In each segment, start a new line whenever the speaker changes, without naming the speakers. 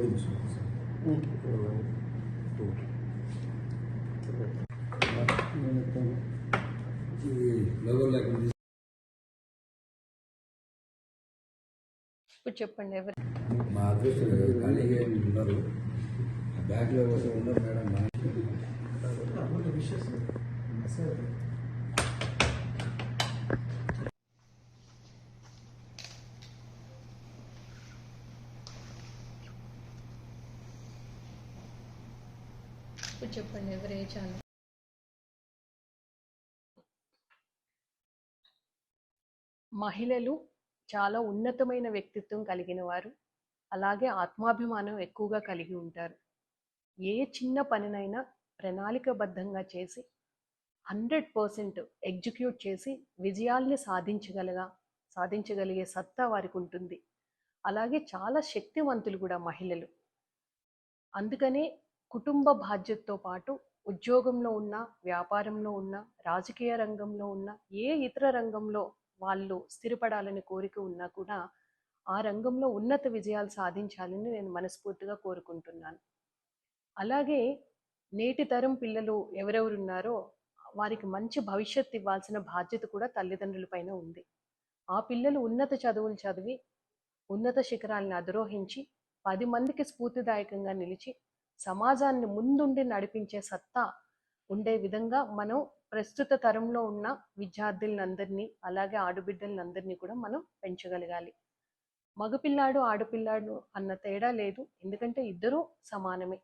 తీసి-
ఇప్పుడు చెప్పండి ఎవరు?
మా అదృష్టం లేదు. ఏమి ఉండరు బ్యాగ్లో కోసం ఉండరు మేడం?
ఇప్పుడు చెప్పండి ఎవరు ఏ ఛానల్ మహిళలు చాలా ఉన్నతమైన వ్యక్తిత్వం కలిగిన వారు అలాగే ఆత్మాభిమానం ఎక్కువగా కలిగి ఉంటారు. ఏ చిన్న పనినైనా ప్రణాళికబద్ధంగా చేసి హండ్రెడ్ పర్సెంట్ ఎగ్జిక్యూట్ చేసి విజయాల్ని సాధించగలగా సాధించగలిగే సత్తా వారికి ఉంటుంది. అలాగే చాలా శక్తివంతులు కూడా మహిళలు. అందుకనే కుటుంబ బాధ్యతతో పాటు ఉద్యోగంలో ఉన్న వ్యాపారంలో ఉన్న రాజకీయ రంగంలో ఉన్న ఏ ఇతర రంగంలో వాళ్ళు స్థిరపడాలని కోరిక ఉన్నా కూడా ఆ రంగంలో ఉన్నత విజయాలు సాధించాలని నేను మనస్ఫూర్తిగా కోరుకుంటున్నాను. అలాగే నేటి తరం పిల్లలు ఎవరెవరున్నారో వారికి మంచి భవిష్యత్తు ఇవ్వాల్సిన బాధ్యత కూడా తల్లిదండ్రుల పైన ఉంది. ఆ పిల్లలు ఉన్నత చదువులు చదివి ఉన్నత శిఖరాలను అధిరోహించి పది మందికి స్ఫూర్తిదాయకంగా నిలిచి సమాజాన్ని ముందుండి నడిపించే సత్తా ఉండే విధంగా మనం ప్రస్తుత తరంలో ఉన్న విద్యార్థులందరినీ అలాగే ఆడబిడ్డలందరినీ కూడా మనం పెంచగలగాలి. మగపిల్లాడు ఆడపిల్లాడు అన్న తేడా లేదు. ఎందుకంటే ఇద్దరూ సమానమే.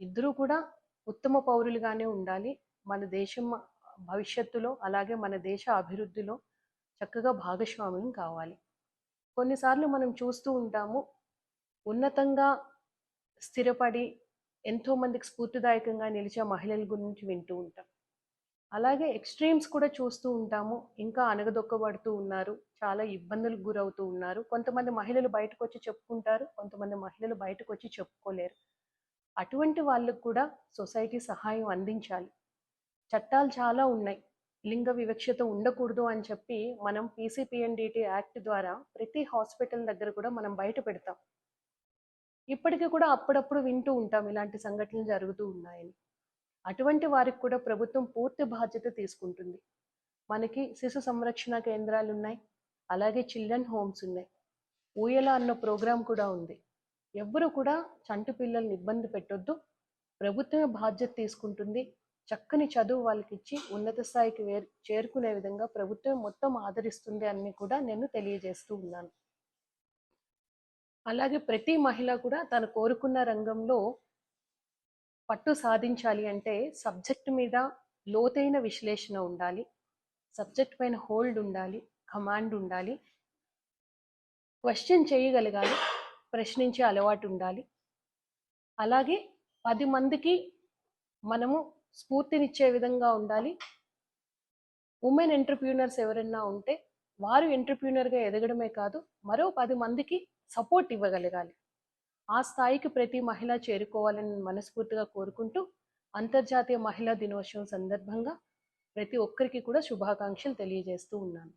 ఇద్దరూ కూడా ఉత్తమ పౌరులుగానే ఉండాలి. మన దేశం భవిష్యత్తులో అలాగే మన దేశ అభివృద్ధిలో చక్కగా భాగస్వామ్యం కావాలి. కొన్నిసార్లు మనం చూస్తూ ఉంటాము ఉన్నతంగా స్థిరపడి ఎంతో మందికి స్ఫూర్తిదాయకంగా నిలిచే మహిళల గురించి వింటూ ఉంటాం. అలాగే ఎక్స్ట్రీమ్స్ కూడా చూస్తూ ఉంటాము. ఇంకా అనగదొక్కబడుతూ ఉన్నారు. చాలా ఇబ్బందులకు గురవుతూ ఉన్నారు. కొంతమంది మహిళలు బయటకు వచ్చి చెప్పుకుంటారు. కొంతమంది మహిళలు బయటకు వచ్చి చెప్పుకోలేరు. అటువంటి వాళ్ళకు కూడా సొసైటీ సహాయం అందించాలి. చట్టాలు చాలా ఉన్నాయి. లింగ వివక్షత ఉండకూడదు అని చెప్పి మనం పీసీపీఎన్డిటి యాక్ట్ ద్వారా ప్రతి హాస్పిటల్ దగ్గర కూడా మనం బయట పెడతాం. ఇప్పటికీ కూడా అప్పుడప్పుడు వింటూ ఉంటాం ఇలాంటి సంఘటనలు జరుగుతూ ఉన్నాయని. అటువంటి వారికి కూడా ప్రభుత్వం పూర్తి బాధ్యత తీసుకుంటుంది. మనకి శిశు సంరక్షణ కేంద్రాలు ఉన్నాయి. అలాగే చిల్డ్రన్ హోమ్స్ ఉన్నాయి. ఊయల అన్న ప్రోగ్రాం కూడా ఉంది. ఎవ్వరూ కూడా చంటి పిల్లల్ని ఇబ్బంది పెట్టొద్దు. ప్రభుత్వమే బాధ్యత తీసుకుంటుంది. చక్కని చదువు వాళ్ళకి ఇచ్చి ఉన్నత స్థాయికి వేరు చేరుకునే విధంగా ప్రభుత్వం మొత్తం ఆదరిస్తుంది అని కూడా నేను తెలియజేస్తూ ఉన్నాను. అలాగే ప్రతి మహిళ కూడా తను కోరుకున్న రంగంలో పట్టు సాధించాలి అంటే సబ్జెక్ట్ మీద లోతైన విశ్లేషణ ఉండాలి. సబ్జెక్ట్ పైన హోల్డ్ ఉండాలి. కమాండ్ ఉండాలి. క్వశ్చన్ చేయగలగాలి. ప్రశ్నించే అలవాటు ఉండాలి. అలాగే పది మందికి మనము స్ఫూర్తినిచ్చే విధంగా ఉండాలి. ఉమెన్ ఎంటర్ప్రీనర్స్ ఎవరైనా ఉంటే వారు ఎంటర్ప్రీనర్గా ఎదగడమే కాదు మరో పది మందికి సపోర్ట్ ఇవ్వగలగాలి. ఆ స్థాయికి ప్రతి మహిళ చేరుకోవాలని మనస్ఫూర్తిగా కోరుకుంటూ అంతర్జాతీయ మహిళా దినోత్సవం సందర్భంగా ప్రతి ఒక్కరికి కూడా శుభాకాంక్షలు తెలియజేస్తూ ఉన్నాను.